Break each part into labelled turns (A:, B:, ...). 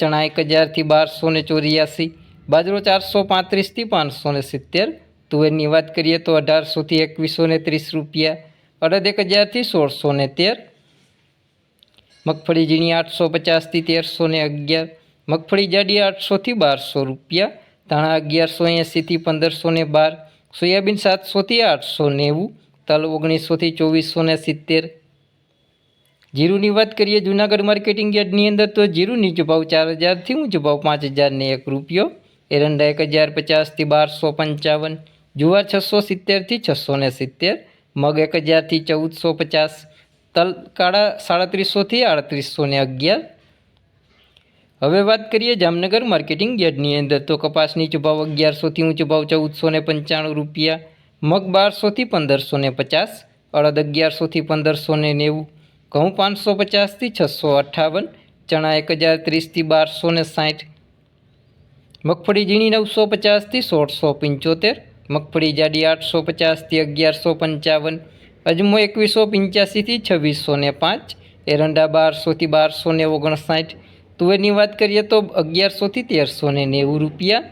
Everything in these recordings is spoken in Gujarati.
A: ચણા એક હજારથી બારસો ને ચોર્યાસી, બાજરો ચારસો પાંત્રીસથી પાંચસો ને સિત્તેર, તુવેરની વાત કરીએ તો અઢારસોથી એકવીસો ને ત્રીસ રૂપિયા, અડદ એક હજારથી સોળસો ને તેર, મગફળી ઝીણી આઠસો પચાસથી તેરસો ને અગિયાર, મગફળી જાડી આઠસોથી બારસો રૂપિયા, ધાણા અગિયારસો એંસીથી પંદરસો ને બાર, સોયાબીન સાતસોથી આઠસો નેવું, તલ ઓગણીસોથી ચોવીસો ને સિત્તેર જીરુની વાત કરીએ, જૂનાગઢ માર્કેટિંગ યાર્ડની અંદર તો જીરું નીચો ભાવ ચાર હજારથી ઊંચો ભાવ પાંચ હજારને એક રૂપિયો. એરંડા એક હજાર પચાસથી બારસો પંચાવન, જુવાર છસો સિત્તેરથી છસો ને સિત્તેર, મગ એક હજારથી ચૌદસો પચાસ, તલ કાળા સાડત્રીસોથી આડત્રીસો ને અગિયાર. હવે વાત કરીએ જામનગર માર્કેટિંગ યાર્ડની અંદર તો કપાસ નીચો ભાવ અગિયારસોથી ઊંચો ભાવ ચૌદસો ને પંચાણું રૂપિયા, મગ બારસોથી પંદરસો ને પચાસ, અડદ અગિયારસોથી પંદરસો ને નેવું ઘઉં પાંચસો પચાસથી છસો અઠ્ઠાવન ચણા એક હજાર ત્રીસથી બારસો ને સાઠ. મગફળી ઝીણી નવસો પચાસથી સોળસો પંચોતેર મગફળી જાડી આઠસો પચાસથી અગિયારસો પંચાવન અજમો એકવીસો પંચ્યાસીથી છવ્વીસો ને પાંચ. એરંડા બારસોથી બારસો ને ઓગણસાઠ. તુવેરની વાત કરીએ તો અગિયારસોથી તેરસો ને નેવું રૂપિયા.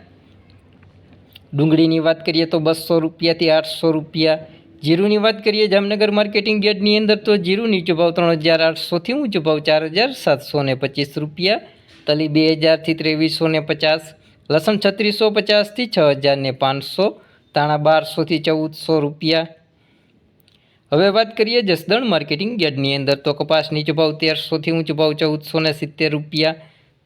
A: ડુંગળીની વાત કરીએ તો બસો રૂપિયાથી આઠસો રૂપિયા. જીરુની વાત કરીએ, જામનગર માર્કેટિંગ યાર્ડની અંદર તો જીરુ નીચો ભાવ ત્રણ હજાર આઠસોથી ઊંચો ભાવ ચાર હજાર સાતસો ને પચીસ રૂપિયા, તલી બે હજારથી ત્રેવીસો ને પચાસ, લસણ છત્રીસો પચાસથી છ હજાર ને પાંચસો તાણા બારસોથી ચૌદસો રૂપિયા. હવે વાત કરીએ જસદણ માર્કેટિંગ યાર્ડની અંદર તો કપાસ નીચો ભાવ તેરસોથી ઊંચો ભાવ ચૌદસો ને સિત્તેર રૂપિયા,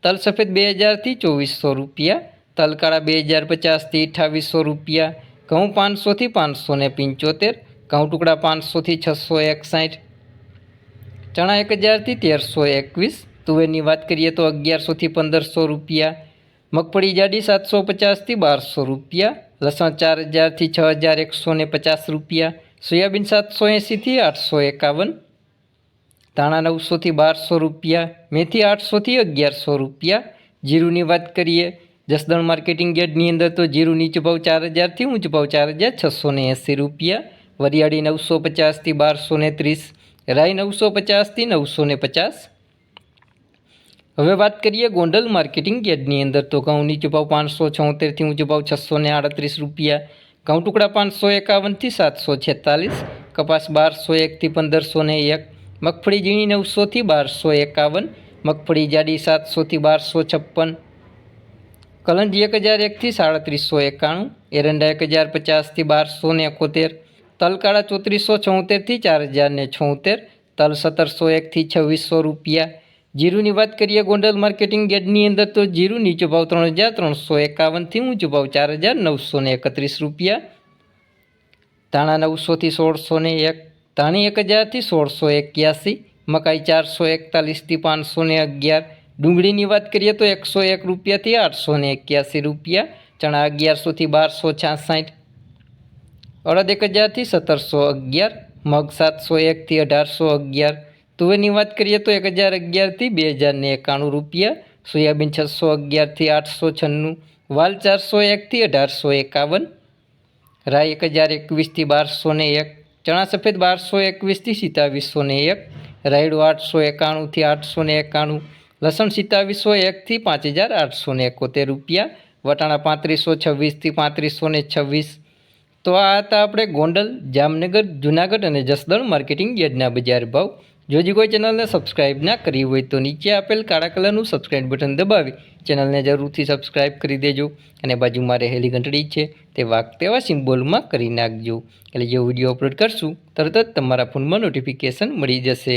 A: તલ સફેદ બે હજારથી ચોવીસો રૂપિયા તલકાળા બે હજાર પચાસથી અઠ્ઠાવીસો રૂપિયા ઘઉં પાંચસોથી પાંચસો ને પંચોતેર, ઘઉં ટુકડા પાંચસોથી છસો એકસાઠ. ચણા એક હજારથી તેરસો એકવીસ. તુવેરની વાત કરીએ તો અગિયારસોથી પંદરસો રૂપિયા. મગફળી જાડી સાતસો પચાસથી બારસો રૂપિયા. લસણ ચાર હજારથી છ હજાર એકસો ને પચાસ રૂપિયા. સોયાબીન સાતસો એંસીથી આઠસો એકાવન. ધાણા નવસોથી બારસો રૂપિયા. મેથી આઠસોથી અગિયારસો રૂપિયા. જીરુની વાત કરીએ જસદણ માર્કેટિંગ યાર્ડની અંદર તો જીરું નીચો ભાવ ચાર હજારથી ઊંચો ભાવ ચાર હજાર છસો ને એંસી રૂપિયા. વરિયાળી નવસો પચાસથી બારસો ને ત્રીસ, રાઈ નવસો પચાસથી નવસો ને પચાસ. હવે વાત કરીએ ગોંડલ માર્કેટિંગ યાર્ડની અંદર તો ઘઉં નીચો ભાવ પાંચસો છોતેરથી ઊંચો ભાવ છસો ને આડત્રીસ રૂપિયા. ઘઉં ટુકડા પાંચસો એકાવનથી સાતસો છેતાલીસ, કપાસ બારસો એકથી પંદરસો ને એક, મગફળી ઝીણી નવસોથી બારસો એકાવન, મગફળી જાડી સાતસોથી બારસો છપ્પન કલંજી એક હજાર એકથી સાડત્રીસો એકાણું, એરંડા એક હજાર પચાસથી બારસો ને એકોતેર, તલકાળા ચોત્રીસો છોતેરથી ચાર હજાર ને છોતેર, તલ સત્તરસો એકથી છવ્વીસો રૂપિયા. જીરુની વાત કરીએ ગોંડલ માર્કેટિંગ ગેટની અંદર તો જીરું નીચો ભાવ ત્રણ હજાર ત્રણસો એકાવનથી ઊંચો ભાવ ચાર હજાર નવસો ને એકત્રીસ રૂપિયા. ધાણા નવસોથી સોળસો ને એક, ધાણી એક હજારથી સોળસો એક્યાસી, મકાઈ ચારસો એકતાલીસથી પાંચસો ને અગિયાર ડુંગળીની વાત કરીએ તો એકસો એક રૂપિયાથી આઠસો ને એક્યાસી રૂપિયા, ચણા અગિયારસોથી બારસો છાસઠ, અડદ એક હજારથી સત્તરસો અગિયાર, મગ સાતસો એકથી અઢારસો અગિયાર. તુવેરની વાત કરીએ તો એક હજાર અગિયારથી બે હજાર ને એકાણું રૂપિયા, સોયાબીન છસો અગિયારથી આઠસો છન્નું, વાલ ચારસો એકથી અઢારસો એકાવન, રાઈ એક હજાર એકવીસથી બારસો ને એક, ચણા સફેદ બારસો એકવીસથી સિત્તાવીસો ને એક, રાયડું આઠસો એકાણુંથી આઠસો ને એકાણું લસણ સિત્તાવીસો એકથી પાંચ હજાર આઠસો ને એકોતેર રૂપિયા, વટાણા પાંત્રીસો છવ્વીસથી પાંત્રીસો ને છવ્વીસ. તો આ હતા આપણે ગોંડલ, જામનગર, જુનાગઢ અને જસદણ માર્કેટિંગ યાર્ડના બજાર ભાવ. જો હજી કોઈ ચેનલને સબસ્ક્રાઇબ ના કરી હોય તો નીચે આપેલ કાળા કલરનું સબસ્ક્રાઇબ બટન દબાવી ચેનલને જરૂરથી સબસ્ક્રાઇબ કરી દેજો અને બાજુમાં રહેલી ઘંટડી છે તે વાક તેવા સિમ્બોલમાં કરી નાખજો. એટલે જે વીડિયો અપલોડ કરશું, તરત જ તમારા ફોનમાં નોટિફિકેશન મળી જશે.